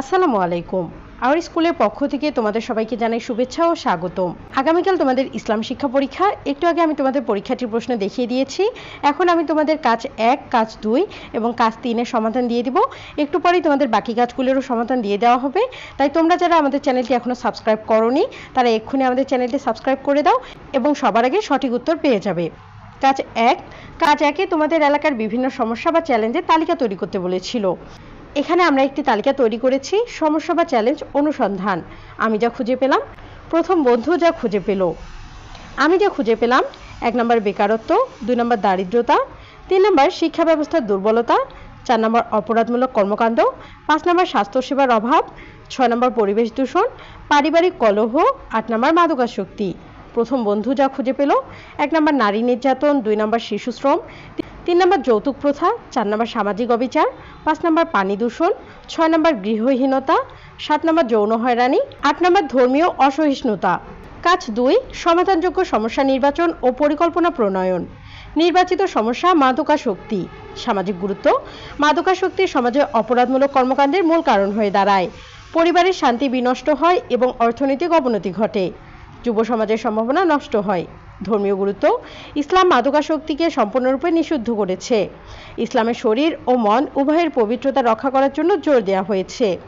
আসসালামু আলাইকুম। আমার স্কুলের পক্ষ থেকে তোমাদের সবাইকে জানাই শুভেচ্ছা ও স্বাগতম। আগামীকাল তোমাদের ইসলাম শিক্ষা পরীক্ষা। একটু আগে আমি তোমাদের পরীক্ষাটির প্রশ্ন দেখিয়ে দিয়েছি। এখন আমি তোমাদের কাজ এক, কাজ দুই এবং কাজ তিনের সমাধান দিয়ে দিব। একটু পরেই তোমাদের বাকি কাজগুলোরও সমাধান দিয়ে দেওয়া হবে। তাই তোমরা যারা আমাদের চ্যানেলটি এখনও সাবস্ক্রাইব করনি, তারা এক্ষুনি আমাদের চ্যানেলটি সাবস্ক্রাইব করে দাও এবং সবার আগে সঠিক উত্তর পেয়ে যাবে। কাজ এক, কাজ একে তোমাদের এলাকার বিভিন্ন সমস্যা বা চ্যালেঞ্জের তালিকা তৈরি করতে বলেছিল। এখানে আমরা একটি তালিকা তৈরি করেছি সমস্যা বা চ্যালেঞ্জ অনুসন্ধান। আমি যা খুঁজে পেলাম, প্রথম বন্ধু যা খুঁজে পেল। আমি যা খুঁজে পেলাম, এক নম্বর বেকারত্ব, দুই নম্বর দারিদ্রতা, তিন নম্বর শিক্ষা ব্যবস্থার দুর্বলতা, চার নম্বর অপরাধমূলক কর্মকাণ্ড, পাঁচ নম্বর স্বাস্থ্যসেবার অভাব, ছয় নম্বর পরিবেশ দূষণ, পারিবারিক কলহ, আট নম্বর মাদকাসক্তি। প্রথম বন্ধু যা খুঁজে পেল, এক নম্বর নারী নির্যাতন, দুই নম্বর শিশু শ্রম তিন নম্বর যৌতুক প্রথা, চার নম্বর সামাজিক অবিচার, পাঁচ নম্বর পানি দূষণ, ছয় নম্বর গৃহহীনতা, সাত নম্বর যৌন হয়রানি, আট নম্বর ধর্মীয় অসহিষ্ণুতা। কাজ দুই, সমাধানযোগ্য সমস্যা নির্বাচন ও পরিকল্পনা প্রণয়ন। নির্বাচিত সমস্যা মাদকাসক্তি। সামাজিক গুরুত্ব, মাদকাসক্তি সমাজে অপরাধমূলক কর্মকাণ্ডের মূল কারণ হয়ে দাঁড়ায়। পরিবারের শান্তি বিনষ্ট হয় এবং অর্থনৈতিক অবনতি ঘটে। যুব সমাজের সম্ভাবনা নষ্ট হয়। ধর্মীয় গুরুত্ব ইসলাম মাদকাসক্তিকে সম্পূর্ণরূপে নিষিদ্ধ করেছে। ইসলামের শরীর ও মন উভয়ের পবিত্রতা রক্ষা করার জন্য জোর দেওয়া হয়েছে।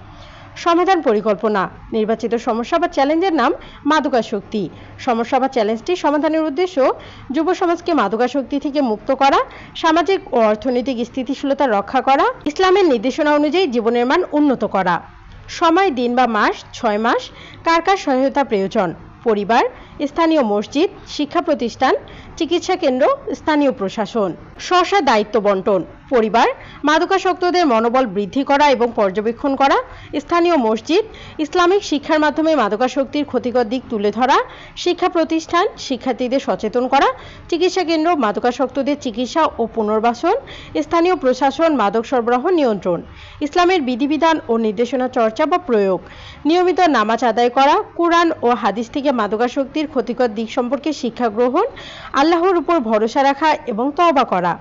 সমাধান পরিকল্পনা, নির্বাচিত সমস্যা বা চ্যালেঞ্জের নাম মাদকাসক্তি। সমস্যা বা চ্যালেঞ্জটি সমাধানের উদ্দেশ্য যুব সমাজকে মাদকাসক্তি থেকে মুক্ত করা, সামাজিক ও অর্থনৈতিক স্থিতিশীলতা রক্ষা করা, ইসলামের নির্দেশনা অনুযায়ী জীবনের মান উন্নত করা। সময় দিন বা মাস, ছয় মাস, কার কার সহায়তা প্রয়োজন? পরিবার স্থানীয় মসজিদ শিক্ষা প্রতিষ্ঠান চিকিৎসা কেন্দ্র স্থানীয় প্রশাসন। স্ব দায়িত্ব বন্টন। পরিবার, মাদকাসক্তদের মনোবল বৃদ্ধি করা এবং পর্যবেক্ষণ করা, স্থানীয় মসজিদ, ইসলামিক শিক্ষার মাধ্যমে মাদকাসক্তির ক্ষতিকর দিক তুলে ধরা, শিক্ষা প্রতিষ্ঠান, শিক্ষার্থীদের সচেতন করা, চিকিৎসা কেন্দ্র, মাদকাসক্তদের চিকিৎসা ও পুনর্বাসন, স্থানীয় প্রশাসন, মাদক সরবরাহ নিয়ন্ত্রণ, ইসলামের বিধিবিধান ও নির্দেশনা চর্চা বা প্রয়োগ, নিয়মিত নামাজ আদায় করা, কোরআন ও হাদিস থেকে মাদকাসক্তির ক্ষতিকর দিক সম্পর্কে শিক্ষা গ্রহণ, আল্লাহর উপর ভরসা রাখা এবং তওবা করা।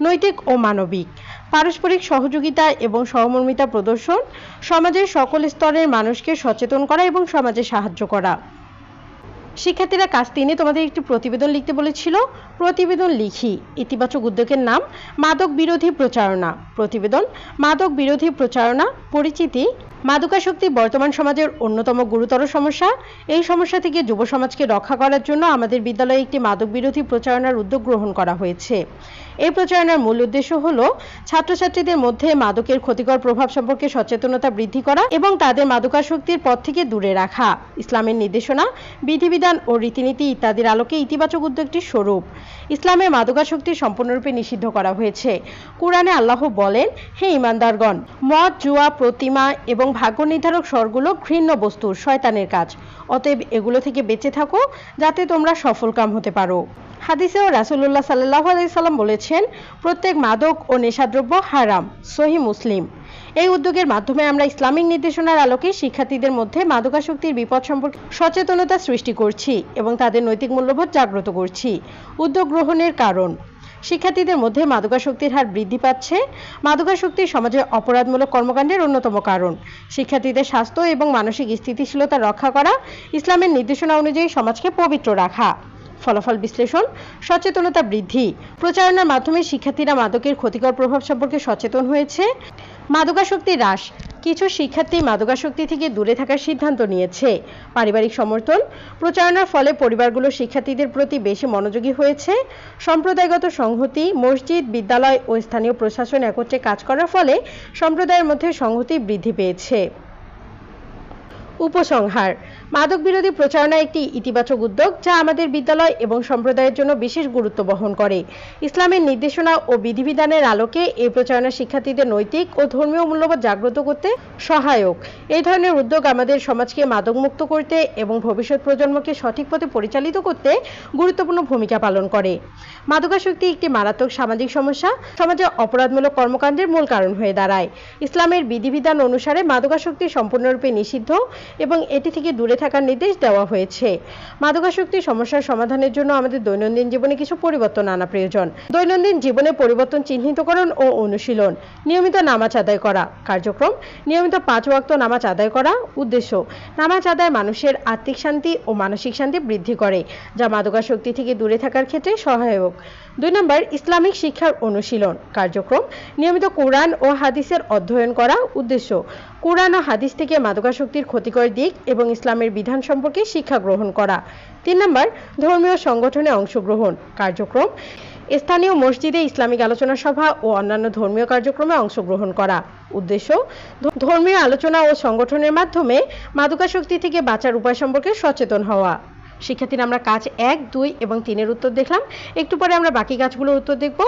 নৈতিক ও মানবিক, পারস্পরিক সহযোগিতা এবং সহমর্মিতা প্রদর্শন, সমাজের সকল স্তরের মানুষকে সচেতন করা এবং সমাজে সাহায্য করা। শিক্ষার্থীরা কাজ তিনে তোমাদের একটি প্রতিবেদন লিখতে বলেছিল। প্রতিবেদন লিখি। ইতিবাচক উদ্যোগের নাম মাদক বিরোধী প্রচারণা। প্রতিবেদন, মাদক বিরোধী প্রচারণা, পরিচিতি, মাদকাসক্তি বর্তমান সমাজের অন্যতম গুরুতর সমস্যা। এই সমস্যা থেকে যুব সমাজকে রক্ষা করার জন্য আমাদের বিদ্যালয়ে একটি মাদক বিরোধী প্রচারণার উদ্যোগ গ্রহণ করা হয়েছে। এই প্রচারণার মূল উদ্দেশ্য হল ছাত্রছাত্রীদের মধ্যে মাদকের ক্ষতিকর প্রভাব সম্পর্কে সচেতনতা বৃদ্ধি করা এবং তাদের মাদকাসক্তির পথ থেকে দূরে রাখা। ইসলামের নির্দেশনা, বিধিবিধান ও রীতিনীতি ইত্যাদির আলোকে ইতিবাচক উদ্যোগটির স্বরূপ। ইসলামে মাদকাসক্তি সম্পূর্ণরূপে নিষিদ্ধ করা হয়েছে। কোরআনে আল্লাহ বলেন, হে ইমানদারগণ, মদ, জুয়া, প্রতিমা এবং ভাগ্য নির্ধারক স্বরগুলো ঘৃণ্য বস্তু, শয়তানের কাজ। অতএব এগুলো থেকে বেঁচে থাকো যাতে তোমরা সফলকাম হতে পারো। হাদিসেও রাসুল্লাহ সাল্লাহ আলাইসাল্লাম বলেছেন, প্রত্যেক মাদক ও নেশাদ্রব্য হারাম, সহি মুসলিম। এই উদ্যোগের মাধ্যমে আমরা ইসলামিক নির্দেশনার আলোকে শিক্ষার্থীদের মধ্যে মাদকাসক্তির বিপদ সম্পর্কে সচেতনতা সৃষ্টি করছি এবং তাদের নৈতিক মূল্যবোধ জাগ্রত করছি। উদ্যোগ গ্রহণের কারণ, শিক্ষার্থীদের মধ্যে মাদকাসক্তির হার বৃদ্ধি পাচ্ছে। মাদকাসক্তি সমাজে অপরাধমূলক কর্মকাণ্ডের অন্যতম কারণ। শিক্ষার্থীদের স্বাস্থ্য এবং মানসিক স্থিতিশীলতা রক্ষা করা, ইসলামের নির্দেশনা অনুযায়ী সমাজকে পবিত্র রাখা। ফলাফল বিশ্লেষণ, সচেতনতা বৃদ্ধি। প্রচারণার মাধ্যমে শিক্ষার্থীরা মাদকের ক্ষতিকর প্রভাব সম্পর্কে সচেতন হয়েছে। মাদকাসক্তি হ্রাস। কিছু শিক্ষার্থী মাদকাসক্তি থেকে দূরে থাকার সিদ্ধান্ত নিয়েছে। পারিবারিক সমর্থন। প্রচারণার ফলে পরিবারগুলো শিক্ষার্থীদের প্রতি বেশি মনোযোগী হয়েছে। সম্প্রদায়গত সংহতি, মসজিদ, বিদ্যালয় ও স্থানীয় প্রশাসন একত্রে কাজ করার ফলে সম্প্রদায়ের মধ্যে সংহতি বৃদ্ধি পেয়েছে। উপসংহার। মাদক বিরোধী প্রচারণা একটি ইতিবাচক উদ্যোগ যা আমাদের বিদ্যালয় এবং সম্প্রদায়ের জন্য বিশেষ গুরুত্ব বহন করে। ইসলামের নির্দেশনা ও বিধিবিধানের আলোকে এই প্রচারণা শিক্ষার্থীদের নৈতিক ও ধর্মীয় মূল্যবোধ জাগ্রত করতে সহায়ক। এই ধরনের উদ্যোগ আমাদের সমাজকে মাদকমুক্ত করতে এবং ভবিষ্যৎ প্রজন্মকে সঠিক পথে পরিচালিত করতে গুরুত্বপূর্ণ ভূমিকা পালন করে। মাদকাসক্তি একটি মারাত্মক সামাজিক সমস্যা। সমাজে অপরাধমূলক কর্মকাণ্ডের মূল কারণ হয়ে দাঁড়ায়। ইসলামের বিধিবিধান অনুসারে মাদকাসক্তি সম্পূর্ণরূপে নিষিদ্ধ এবং এটি থেকে দূরে থাকার নির্দেশ দেওয়া হয়েছে। মাদকাসক্তি সমস্যার সমাধানের জন্য আমাদের দৈনন্দিন জীবনে কিছু পরিবর্তন আনা প্রয়োজন। দৈনন্দিন জীবনে পরিবর্তন চিহ্নিতকরণ ও অনুশীলন, নিয়মিত নামাজ আদায় করা, কার্যক্রম, নিয়মিত পাঁচ ওয়াক্ত নামাজ আদায় করা উদ্দেশ্য। নামাজ আদায় মানুষের আত্মিক শান্তি ও মানসিক শান্তি বৃদ্ধি করে, যা মাদকাসক্তি থেকে দূরে থাকার ক্ষেত্রে সহায়ক। দুই নম্বর, ইসলামিক শিক্ষার অনুশীলন, কার্যক্রম, নিয়মিত কোরআন ও হাদিসের অধ্যয়ন করা উদ্দেশ্য। কোরআন ও হাদিস থেকে মাদকাসক্তির ক্ষতিকর দিক এবং ইসলামের বিধান সম্পর্কে শিক্ষা গ্রহণ করা। তিন নম্বর, ধর্মীয় সংগঠনে অংশগ্রহণ। কার্যক্রম, স্থানীয় মসজিদে ইসলামিক আলোচনা সভা ও অন্যান্য ধর্মীয় কার্যক্রমে অংশগ্রহণ করা। উদ্দেশ্য ধর্মীয় আলোচনা ও সংগঠনের মাধ্যমে মাদকাসক্তি থেকে বাঁচার উপায় সম্পর্কে সচেতন হওয়া। শিক্ষার্থীরা আমরা কাজ এক, দুই এবং তিনের উত্তর দেখলাম। একটু পরে আমরা বাকি কাজগুলোর উত্তর দেখব।